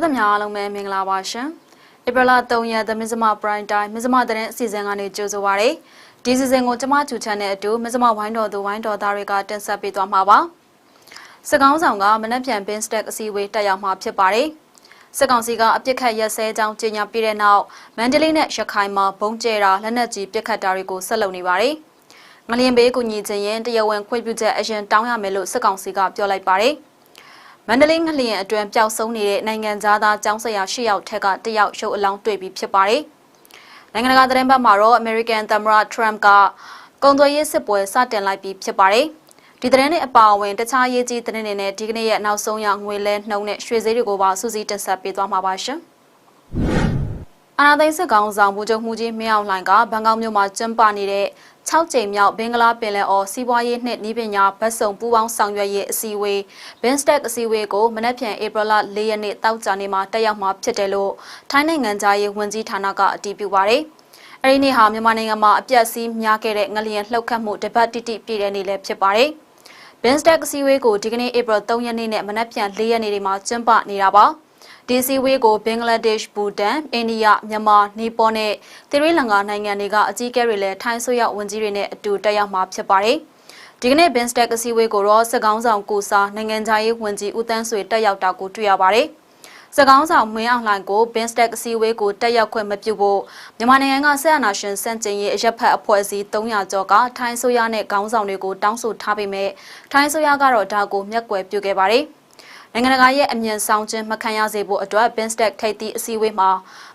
ရိသတ်များအားလုံးပဲမင်္ဂလာပါရှင်။ဧပြီလ3ရက်သမစ္စမပရိုင်တိုင်းမစ္စမတဲ့အစီအစဉ်ကနေကြိုဆိုပါရစေ။ဒီစီစဉ်ကိုကျမချူချန်နဲ့အတူမစ္စမဝိုင်းတော်သူဝိုင်းတော်သားတွေကတင်ဆက်ပေးသွားမှာပါ။စကောင်းဆောင်ကမနက်ဖြန်ဘင်းစတက်အစည်းအဝေးတက်ရောက်မှာဖြစ်ပါတယ်။စစ်ကောင်စီကအပြစ်ခတ်ရက်စဲကြောင်းကြေညာပြီးတဲ့နောက်မန္တလေးနဲ့ရခိုင်မှာဘုံကျဲတာလက်နက်ကြီးပြစ်ခတ်တာတွေကိုဆက်လုပ်နေပါတယ်။ငလျင်ဘေးကူညီခြင်းရင်တရားဝင်ခွင့်ပြုချက်အရင်တောင်းရမယ်လို့စစ်ကောင်စီကပြောလိုက်ပါတယ်။ မန္တလေးငလျင်အတွင်းပျောက်ဆုံးနေတဲ့နိုင်ငံသားသားကျောင်းဆရာ၈ယောက်ထက်ကတယောက်ရုပ်အလောင်းတွေ့ပြီးဖြစ်ပါတယ်။နိုင်ငံတကာသတင်းပတ်မှာတော့ American သမ္မတ Trump ကကုန်သွယ်ရေးစစ်ပွဲစတင်လိုက်ပြီးဖြစ်ပါတယ်။ဒီသတင်းတွေအပါအဝင်တခြားရေးကြီးသတင်းတွေနဲ့ဒီကနေ့ရဲ့နောက်ဆုံးရငွေလဲနှုံနဲ့ရွှေဈေးတွေကိုပါစူးစီးတင်ဆက်ပေးသွားမှာပါရှင်။ အာနာသိန်းစစ်ကောင်ဆောင်ဗိုလ်ချုပ်မှုကြီးမင်းအောင်လှိုင်ကဘန်ကောက်မြို့မှာကျင်းပနေတဲ့6ကြိမ်မြောက်ဘင်္ဂလားပင်လယ်အော်စီးပွားရေးနှင့်ဤပညာဗတ်စုံပူးပေါင်းဆောင်ရွက်ရေးအစည်းအဝေး BIMSTEC အစည်းအဝေးကိုမနက်ဖြန်ဧပြီလ4ရက်နေ့တောက်ကြနေ့မှာတက်ရောက်မှာဖြစ်တယ်လို့ထိုင်းနိုင်ငံသားရေးဝန်ကြီးဌာနကအတည်ပြုပါတယ်။အဲဒီနေ့ဟာမြန်မာနိုင်ငံမှာအပြတ်စီးများခဲ့တဲ့ငလျင်လှုပ်ခတ်မှုတပတ်တိတိပြည့်တဲ့နေ့လည်းဖြစ်ပါတယ်။ BIMSTEC အစည်းအဝေးကိုဒီကနေ့ဧပြီ3ရက်နေ့နဲ့မနက်ဖြန်4ရက်နေ့တွေမှာကျင်းပနေတာပါ။ ဒီစီဝေးကိုဘင်္ဂလားဒေ့ရှ်ဘူတန်အိန္ဒိယမြန်မာနီပေါနဲ့သီရိလင်္ကာနိုင်ငံတွေကအကြီးအကဲတွေလည်းထိုင်းဆိုရဝန်ကြီးတွေနဲ့အတူတက်ရောက်မှာဖြစ်ပါတယ်ဒီကနေ့ဘင်စတက်အစည်းအဝေးကိုတော့စကောင်းဆောင်ကိုစာနိုင်ငံခြားရေးဝန်ကြီးဦးတန်းဆွေတက်ရောက်တာကိုတွေ့ရပါတယ်။စကောင်းဆောင်မင်းအောင်လှိုင်ကိုဘင်စတက်အစည်းအဝေးကိုတက်ရောက်ခွင့်မပြုဖို့မြန်မာနိုင်ငံကဆက်အနာရှင်စန့်ကျင်ရေးအရက်ဖက်အဖွဲ့အစည်း300ကျော်ကထိုင်းဆိုရနဲ့ခေါင်းဆောင်တွေကိုတောင်းဆိုထားပေမဲ့ထိုင်းဆိုရကတော့ဒါကိုမျက်ကွယ်ပြုခဲ့ပါတယ်။ နိုင်ငံတကာရဲ့အမြင့်ဆောင်ခြင်းမခံရစေဖို့အတွက် BIMSTEC ထိပ်သီးအစည်းအဝေးမှာ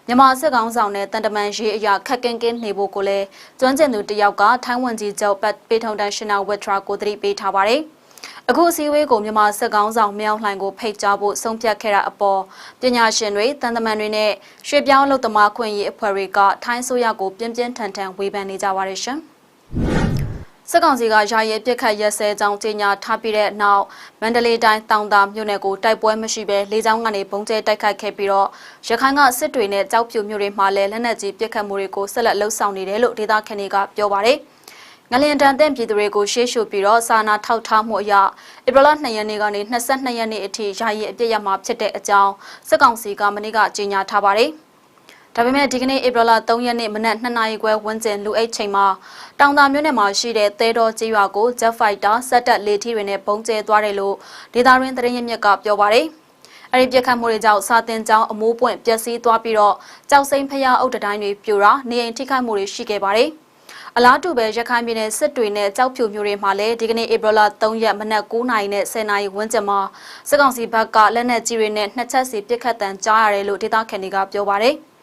မြန်မာစစ်ကောင်ဆောင်နဲ့တန်တမန်ရေးအရာခက်ကင်းကင်းနေဖို့ကိုလည်းကျွမ်းကျင်သူတယောက်ကထိုင်းဝန်ကြီးချုပ်ပတ်ပေထုံတန်ရှင်နာဝက်ထရာကိုသတိပေးထားပါတယ်။အခုအစည်းအဝေးကိုမြန်မာစစ်ကောင်ဆောင်မြောက်လှိုင်ကိုဖိတ်ကြားဖို့ဆုံးဖြတ်ခဲ့တာအပေါ်ပညာရှင်တွေတန်တမန်တွေနဲ့ရွှေပြောင်းလုပ်သမားခွင့်ရေးအဖွဲ့တွေကထိုင်းဆိုရကိုပြင်းပြင်းထန်ထန်ဝေဖန်နေကြပါတယ်ရှင်။ စစ်ကောင်စီကယာယီပြစ်ခတ်ရက်စဲကြောင်းကြေညာထားပြီးတဲ့နောက်မန္တလေးတိုင်းတောင်တာမြို့နယ်ကိုတိုက်ပွဲမရှိဘဲလေကြောင်းကနေပုံကျဲတိုက်ခိုက်ခဲ့ပြီးတော့ရခိုင်ကစစ်တွေနဲ့ကြောက်ဖြူမြို့တွေမှာလည်းလက်နက်ကြီးပစ်ခတ်မှုတွေကိုဆက်လက်လှုပ်ဆောင်နေတယ်လို့ဒေသခံတွေကပြောပါတယ်။ငလျင်တန်တဲ့ပြည်သူတွေကိုရှေ့ရှုပြီးတော့စာနာထောက်ထားမှုအရဧပြီလ2ရက်နေ့ကနေ22ရက်နေ့အထိယာယီအပြည့်ရမှာဖြစ်တဲ့အကြောင်းစစ်ကောင်စီကမနေ့ကကြေညာထားပါတယ်။ ဒါပေမဲ့ဒီကနေ့ဧပြီလ3ရက်နေ့မနက်2နာရီခွဲဝန်းကျင်လူအိတ်ချိန်မှာတောင်သာမြို့နယ်မှာရှိတဲ့သဲတော်ကျေးရွာကို Jet Fighter စက်တက်လေထီတွေနဲ့ပုံကျဲသွားတယ်လို့ဒေတာရင်းသတင်းရင်းမြစ်ကပြောပါတယ်။အဲဒီပြက်ခတ်မှုတွေကြောင့်စာတင်ကျောင်းအမိုးပွင့်ပျက်စီးသွားပြီးတော့ကြောက်စိမ့်ဖျားအုပ်တတိုင်းတွေပြိုတာနေအိမ်ထိခိုက်မှုတွေရှိခဲ့ပါတယ်။အလားတူပဲရခိုင်ပြည်နယ်စစ်တွေနဲ့ကြောက်ဖြူမျိုးတွေမှာလည်းဒီကနေ့ဧပြီလ3ရက်မနက်9:00နာရီနဲ့10:00နာရီဝန်းကျင်မှာစစ်ကောင်စီဘက်ကလက်နက်ကြီးတွေနဲ့နှစ်ချက်စီပစ်ခတ်တန်ကြားရတယ်လို့ဒေသခံတွေကပြောပါတယ်။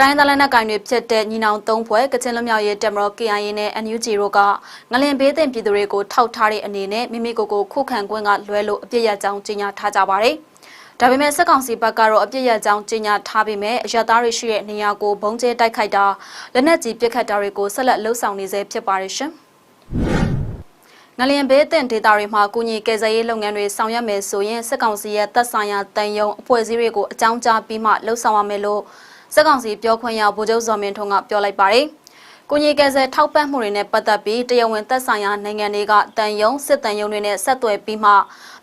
တိုင်းသားလက်နက်ကိုင်တွေဖြစ်တဲ့ညီနောင်သုံးဖွဲ့ကချင်လွတ်မြောက်ရေးတပ်မတော် KIA နဲ့ NUG တို့ကငလင်ဘေးသင့်ပြည်သူတွေကိုထောက်ထားတဲ့အနေနဲ့မိမိကိုယ်ကိုခုခံကွင်းကလွဲလို့အပြစ်ရကြောင်းကြေညာထားကြပါတယ်။ဒါပေမဲ့စစ်ကောင်စီဘက်ကတော့အပြစ်ရကြောင်းကြေညာထားပေမဲ့အရသားတွေရှိတဲ့နေရာကိုဘုံကျဲတိုက်ခိုက်တာလက်နက်ကြီးပစ်ခတ်တာတွေကိုဆက်လက်လှုပ်ဆောင်နေစေဖြစ်ပါတယ်ရှင်။ငလျင်ဘေးတင်ဒေတာတွေမှာကုညီကယ်ဆယ်ရေးလုပ်ငန်းတွေဆောင်ရွက်မယ်ဆိုရင်စစ်ကောင်စီရဲ့တပ်ဆိုင်ရာတန်ယုံအဖွဲ့အစည်းတွေကိုအကြောင်းကြားပြီးမှလှုပ်ဆောင်ရမယ်လို့ စက်ကောင်စီပြောခွင့်ရဗိုလ်ချုပ်ဇော်မင်းထွန်းကပြောလိုက်ပါတယ်။ကိုကြီးကဲဆယ်ထောက်ပံ့မှုတွေနဲ့ပတ်သက်ပြီးတရားဝင်သက်ဆိုင်ရာနိုင်ငံတွေကတန်ယုံစစ်တန်ယုံတွေနဲ့ဆက်သွယ်ပြီးမှ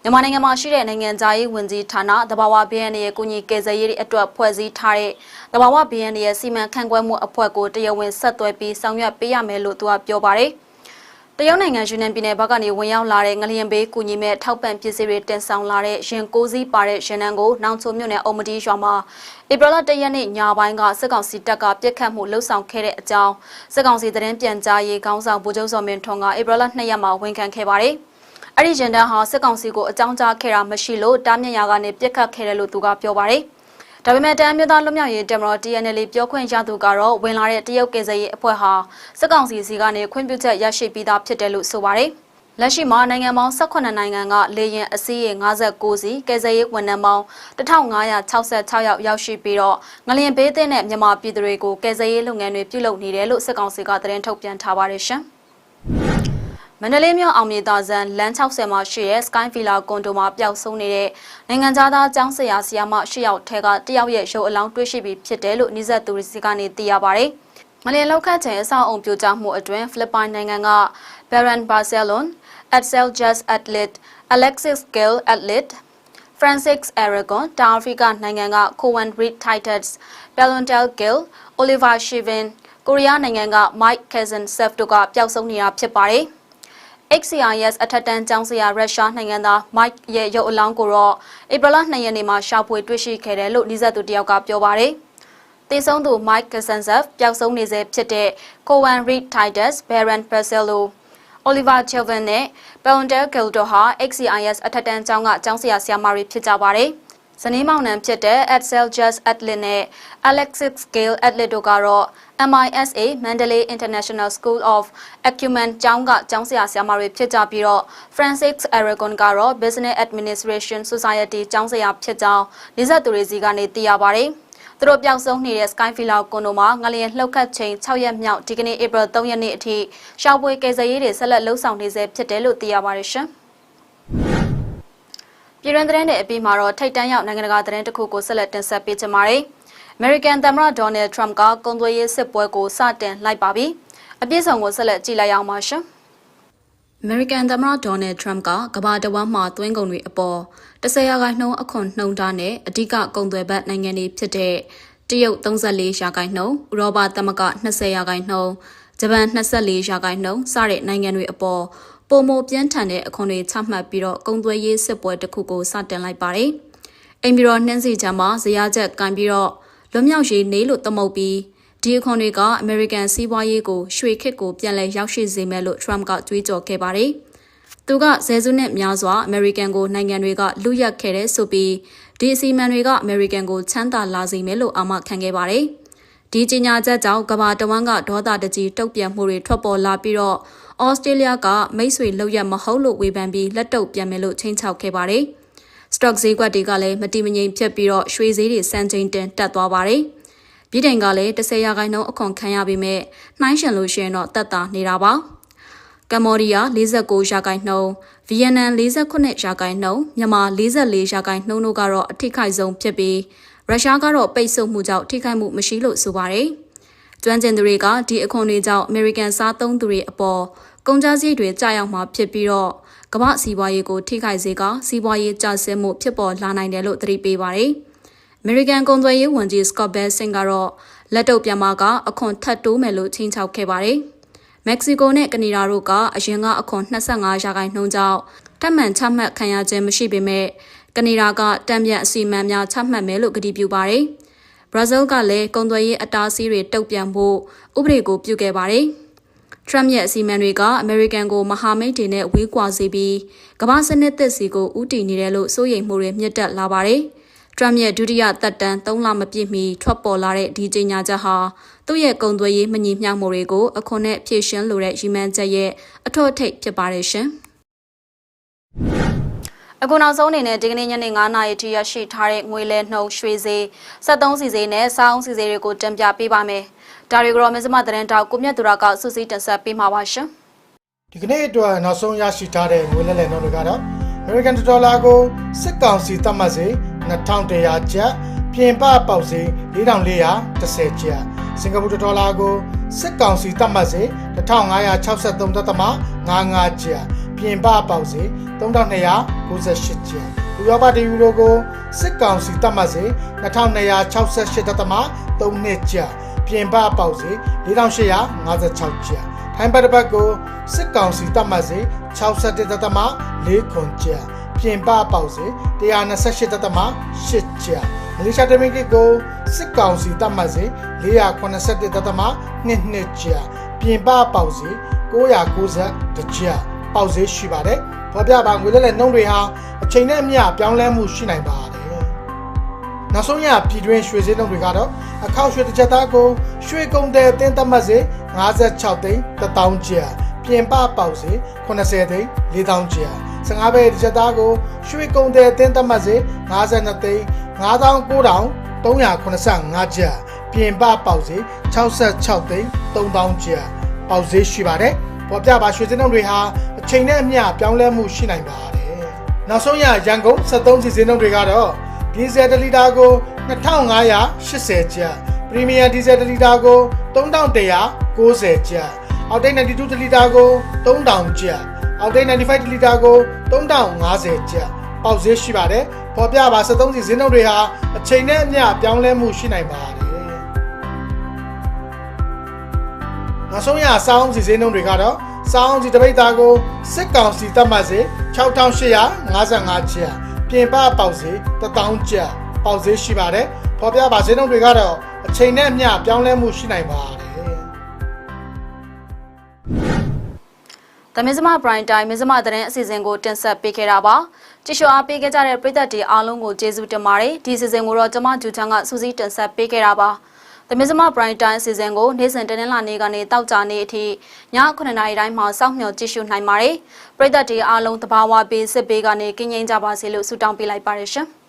မြန်မာနိုင်ငံမှာရှိတဲ့နိုင်ငံသားရေးဝန်ကြီးဌာနတဘာဝ BN ရဲ့ကိုကြီးကဲဆယ်ရေးအတွက်ဖွဲ့စည်းထားတဲ့တဘာဝ BN ရဲ့စီမံခန့်ခွဲမှုအဖွဲ့ကိုတရားဝင်ဆက်သွယ်ပြီးဆောင်ရွက်ပေးရမယ်လို့သူကပြောပါတယ်။ တရုတ်နိုင်ငံယူနန်ပြည်နယ်ဘက်ကနေဝင်ရောက်လာတဲ့ငလျင်ဘေးကူညီမဲ့ထောက်ပံ့ပစ္စည်းတွေတင်ဆောင်လာတဲ့ရင်ကိုစည်းပါတဲ့ရင်နန်းကိုနောင်ချိုမြို့နယ်အုံမတီရွာမှာဧပြီလ၁ရက်နေ့ညပိုင်းကစစ်ကောင်စီတပ်ကပြစ်ခတ်မှုလှုပ်ဆောင်ခဲ့တဲ့အကြောင်းစစ်ကောင်စီသတင်းပြန်ကြားရေးခေါင်းဆောင်ဗိုလ်ချုပ်စော်မင်းထွန်းကဧပြီလ2ရက်မှာဝန်ခံခဲ့ပါတယ်။အဲ့ဒီရင်တန်းဟာစစ်ကောင်စီကိုအကြောင်းကြားခဲ့တာမရှိလို့တားမြစ်ရာကနေပြစ်ခတ်ခဲ့တယ်လို့သူကပြောပါတယ်။ ဒါပေမဲ့တမ်းမျိုးသားလွတ်မြောက်ရေးတမတော် TNL ပြောခွင့်ရသူကတော့ဝင်လာတဲ့တရုတ်ကယ်ဆယ်ရေးအဖွဲ့ဟာစစ်ကောင်စီစီကနေခွင့်ပြုချက်ရရှိပြီးသားဖြစ်တယ်လို့ဆိုပါတယ်။လက်ရှိမှာနိုင်ငံပေါင်း18နိုင်ငံကလေရင်အစည်းရေ59စီကယ်ဆယ်ရေးဝန်ထမ်းပေါင်း1566ယောက်ရောက်ရှိပြီးတော့ငလျင်ဘေးသင့်တဲ့မြန်မာပြည်သူတွေကိုကယ်ဆယ်ရေးလုပ်ငန်းတွေပြုလုပ်နေတယ်လို့စစ်ကောင်စီကသတင်းထုတ်ပြန်ထားပါတယ်ရှင်။ မန္တလေးမြို့အောင်မြေသာဇန်လမ်း60မှာရှိတဲ့ Sky Villa ကွန်ဒိုမှာပျောက်ဆုံးနေတဲ့နိုင်ငံသားသားကျောင်းဆရာဆရာမ၈ယောက်ထဲကတယောက်ရဲ့ရုပ်အလောင်းတွေ့ရှိပြီးဖြစ်တယ်လို့နီးစပ်သူတွေစီကနေသိရပါဗျ။မလျင်လောက်ခတ်ချိန်အဆောက်အုံပြိုကျမှုအတွင်းဖိလစ်ပိုင်နိုင်ငံက Baron Barcelona, Edsel Jazz Athlete, Alexis Gill Athlete Francis Aragon တောင်အာဖရိကနိုင်ငံက Cowan Reed Titans Ballontel Gill Oliver Shivin ကိုရီးယားနိုင်ငံက Mike Kazantsev တို့ကပျောက်ဆုံးနေတာဖြစ်ပါတယ်။ XCIS အထက်တန်းကျောင်းဆရာရုရှားနိုင်ငံသား Mike ရဲ့ရုပ်အလောင်းကိုတော့ဧပြီလ2ရက်နေ့မှာရှာဖွေတွေ့ရှိခဲ့တယ်လို့နှိစက်သူတယောက်ကပြောပါတယ်။တေဆုံးသူ Mike Kazantsev ပျောက်ဆုံးနေစေဖြစ်တဲ့ Cowan Reed Titans Baron Barcelo Oliver Chauvin နဲ့ Ballontel Gill တို့ဟာ XCIS အထက်တန်းကျောင်းကကျောင်းဆရာဆရာမတွေဖြစ်ကြပါတယ်။ ဇနီးမောင်နှံဖြစ်တဲ့ Edsel Just Atlet နဲ့ Alexis Gale Atlet တို့ကတော့ MISA Mandalay International School of Acumen ကျောင်းကကျောင်းဆရာဆရာမတွေဖြစ်ကြပြီးတော့ Francis Aragon ကတော့ Business Administration Society ကျောင်းဆရာဖြစ်ကြောင်းနေဆက်သူတွေစီကနေသိရပါတယ်။သူတို့ပျောက်ဆုံးနေတဲ့ Skyfilla ကွန်ဒိုမှာငလျင်လှုပ်ခတ်ချိန်6ရက်မြောက်ဒီကနေ့ April 3ရက်နေ့အထိရှောက်ပွေကယ်ဆယ်ရေးတွေဆက်လက်လှုပ်ဆောင်နေဆဲဖြစ်တယ်လို့သိရပါတယ်ရှင်။ ပြည်တွင်းသတင်းတွေအပြီးမှာတော့ထိတ်တန့်ရောက်နိုင်ငံတကာသတင်းတစ်ခုကိုဆက်လက်တင်ဆက်ပေးချင်ပါတယ်။ American သမ္မတ Donald Trump ကကုန်သွယ်ရေးစစ်ပွဲကိုစတင်လိုက်ပါပြီ။အပြည့်စုံကိုဆက်လက်ကြည့်လိုက်အောင်ပါရှင်။ American သမ္မတ Donald Trump ကကမ္ဘာတဝန်းမှာသွင်းကုန်တွေအပေါ်10ရာခိုင်နှုန်းအခွန်နှုန်းထားနဲ့အဓိကကုန်သွယ်ဘက်နိုင်ငံတွေဖြစ်တဲ့တရုတ်34ရာခိုင်နှုန်း၊ဥရောပသမဂ္ဂ20ရာခိုင်နှုန်း၊ဂျပန်24ရာခိုင်နှုန်းစတဲ့နိုင်ငံတွေအပေါ် ပုံမပြင်းထန်တဲ့အခွန်တွေချမှတ်ပြီးတော့ကုန်သွယ်ရေးစစ်ပွဲတစ်ခုကိုစတင်လိုက်ပါတယ်။အိမ်ပြည်တော်နှင်းစီချမ်းမှာဇရာချက်ကန်ပြီးတော့လွတ်မြောက်ရေးနေလို့သမုတ်ပြီးဒီအခွန်တွေကအမေရိကန်စီးပွားရေးကိုရွှေခစ်ကိုပြန်လည်ရောက်ရှိစေမယ်လို့ Trump ကကြွေးကြော်ခဲ့ပါတယ်။သူကဇယ်စုနဲ့များစွာအမေရိကန်ကိုနိုင်ငံတွေကလူရက်ခဲ့တဲ့ဆိုပြီးဒီအစီအမံတွေကအမေရိကန်ကိုချမ်းသာလာစေမယ်လို့အာမခံခဲ့ပါတယ်။ ဒီကြီးညာချက်ကြောင့်ကမ္ဘာတဝန်းကဒေါသတကြီးတုတ်ပြန်မှုတွေထွက်ပေါ်လာပြီးတော့ဩစတြေးလျကမိတ်ဆွေလောက်ရမဟုတ်လို့ဝေဖန်ပြီးလက်တုပ်ပြန်မယ်လို့ချိန်ချောက်ခဲ့ပါတယ်။ stock ဈေးကွက်တွေကလည်းမတိမငြိမ်ဖြစ်ပြီးတော့ရွှေဈေးတွေစံချိန်တင်တက်သွားပါတယ်။ပြည်တိုင်ကလည်း10ရာခိုင်နှုန်းအခွန်ခံရပြီးမဲ့နှိုင်းရှင်လို့ရှိရင်တော့တက်တာနေတာပါ။ကမ္ဘောဒီးယား49ရာခိုင်နှုန်း၊ဗီယက်နမ်48ရာခိုင်နှုန်း၊မြန်မာ44ရာခိုင်နှုန်းတို့ကတော့အထိခိုက်ဆုံးဖြစ်ပြီး ရုရှားကတော့ပိတ်ဆို့မှုကြောင့်ထိခိုက်မှုမရှိလို့ဆိုပါတယ်။ကျွမ်းကျင်သူတွေကဒီအခွန်တွေကြောင့်အမေရိကန်စားသုံးသူတွေအပေါ်ကုန်ကျစရိတ်တွေကြာရောက်မှာဖြစ်ပြီးတော့ကမ္ဘာစီးပွားရေးကိုထိခိုက်စေကစီးပွားရေးကျဆင်းမှုဖြစ်ပေါ်လာနိုင်တယ်လို့သတိပေးပါတယ်။ American ကုန်သွယ်ရေးဝန်ကြီး Scott Bessent ကတော့လက်တုပ်ပြန်မှာကအခွန်ထပ်တိုးမယ်လို့ချင်းချောက်ခဲ့ပါတယ်။မက္ကဆီကိုနဲ့ကနေဒါတို့ကအရင်ကအခွန်25ရာခိုင်နှုန်းကြောင့်တတ်မှန်ချမှတ်ခံရခြင်းမရှိပေမဲ့ ကနေဒါကတံပြန်အစီအမံများချမှတ်မယ်လို့ကတိပြုပါတယ်။ဘရာဇီးကလည်းကုန်သွယ်ရေးအတားအဆီးတွေတုံ့ပြန်ဖို့ဥပဒေကိုပြုခဲ့ပါတယ်။ Trump ရဲ့အစီအမံတွေကအမေရိကန်ကိုမဟာမိတ်တွေနဲ့ဝေးကွာစေပြီးကမ္ဘာစနစ်သစ်စီကိုဥတီနေတယ်လို့စိုးရိမ်မှုတွေမြင့်တက်လာပါတယ်။ Trump ရဲ့ဒုတိယသက်တမ်း3လမပြည့်မီထွက်ပေါ်လာတဲ့ဒီကြေညာချက်ဟာသူ့ရဲ့ကုန်သွယ်ရေးမညီမျှမှုတွေကိုအခွန်နဲ့ဖြည့်ရှင်းလိုတဲ့ရည်မှန်းချက်ရဲ့အထောက်အထိပ်ဖြစ်ပါတယ်ရှင်။ အခုနောက်ဆုံးအနေနဲ့ဒီကနေ့ညနေ9:00နာရီထိရရှိထားတဲ့ငွေလဲနှုန်းရွှေဈေး73စီဈေးနဲ့စောင်းစီဈေးတွေကိုတင်ပြပေးပါမယ်။ဒါရီဂရောမစ္စမသတင်းတောက်ကိုမြတ်သူရကစုစည်းတင်ဆက်ပေးမှာပါရှင်ဒီကနေ့အတွက်နောက်ဆုံးရရှိထားတဲ့ငွေလဲလှယ်နှုန်းတွေကတော့ American Dollar ကိုစစ်ကောင်စီသတ်မှတ်စေ2100ကျပ်ပြင်ပပေါက်စေ4410ကျပ်စင်ကာပူဒေါ်လာကိုစစ်ကောင်စီသတ်မှတ်စေ1563.55ကျပ် ပြင်ပပေါက်စေ3298ကျပ်ဥရောပတယူရိုကိုစစ်ကောင်စီသတ်မှတ်စေ2268.32ကျပ်ပြင်ပပေါက်စေ4856ကျပ်ထိုင်းဘတ်တစ်ပတ်ကိုစစ်ကောင်စီတတ်မှတ်စေ61တသမ4ခွန်ကျပ်ပြင်ပပေါက်စေ128တသမ8ကျပ်မလေးရှားတမင်ကကိုစစ်ကောင်စီတတ်မှတ်စေ481တသမ2နှစ်ကျပ်ပြင်ပပေါက်စေ990ကျပ် ပေါက်စေရှိပါတယ်ဖော်ပြပါငွေလဲလဲနှုံးတွေဟာအချိန်နဲ့အမျှပြောင်းလဲမှုရှိနိုင်ပါတယ်နောက်ဆုံးရပြည်တွင်းရွှေစည်းနှုန်းတွေကတော့အခောက်ရွှေတစ်ချက်သားကိုရွှေကုန်တဲ့အသင်းသတ်မှတ်စေ56သိန်း1000ကျပ်ပြင်ပပေါက်စေ80သိန်း4000ကျပ်15ပဲတစ်ချက်သားကိုရွှေကုန်တဲ့အသင်းသတ်မှတ်စေ52သိန်း99,385ကျပ်ပြင်ပပေါက်စေ66သိန်း3000ကျပ်ပေါက်စေရှိပါတယ်ပေါ်ပြပါရွှေစင်းနှုန်းတွေဟာ အချိန်နဲ့အမျှပြောင်းလဲမှုရှိနိုင်ပါတယ်နောက်ဆုံးရရန်ကုန်73စီစင်းနှုန်းတွေကတော့ဒီဇယ်1လီတာကို2580ကျပ်ပရီမီယံဒီဇယ်1လီတာကို3190ကျပ်အောက်တိတ်92လီတာကို3000ကျပ်အောက်တိတ်95လီတာကို3050ကျပ်ပပေါက်ဈေးရှိပါတယ်ပေါ်ပြပါ73စီဈေးနှုန်းတွေဟာအချိန်နဲ့အမျှပြောင်းလဲမှုရှိနိုင်ပါတယ်နောက်ဆုံးရစောင်းစီဈေးနှုန်းတွေကတော့ စောင်းစီတပိတ်သားကိုစစ်ကောင်စီတတ်မှတ်စေ6855ကျပ်ပြင်ပပေါက်ဈေး1000ကျပ်ပေါက်ဈေးရှိပါတယ်ပေါ်ပြပါဈေးနှုန်းတွေကတော့အချိန်နဲ့အမျှပြောင်းလဲမှုရှိနိုင်ပါတယ်။သမင်းစမပရိုင်တိုင်းမင်းစမသတင်းအစီအစဉ်ကိုတင်ဆက်ပေးခဲ့တာပါ။ကြည့်ရှုအားပေးခဲ့ကြတဲ့ပရိသတ်တွေအားလုံးကိုကျေးဇူးတင်ပါတယ်။ဒီအစီအစဉ်ကိုတော့ကျွန်မဂျူချန်ကစူးစီးတင်ဆက်ပေးခဲ့တာပါ။ သမင်းစမပရိုင်တိုင်းအစီအစဉ်ကိုနေ့စဉ်တနင်္လာနေ့ကနေတောက်ကြနေ့အထိည9:00နာရီတိုင်းမှာစောင့်မျှော်ကြည့်ရှုနိုင်ပါတယ်။ပရိသတ်တွေအားလုံးတဘာဝပေးစစ်ပေးကနေကင်းငိမ့်ကြပါစေလို့ဆုတောင်းပေးလိုက်ပါတယ်ရှင်။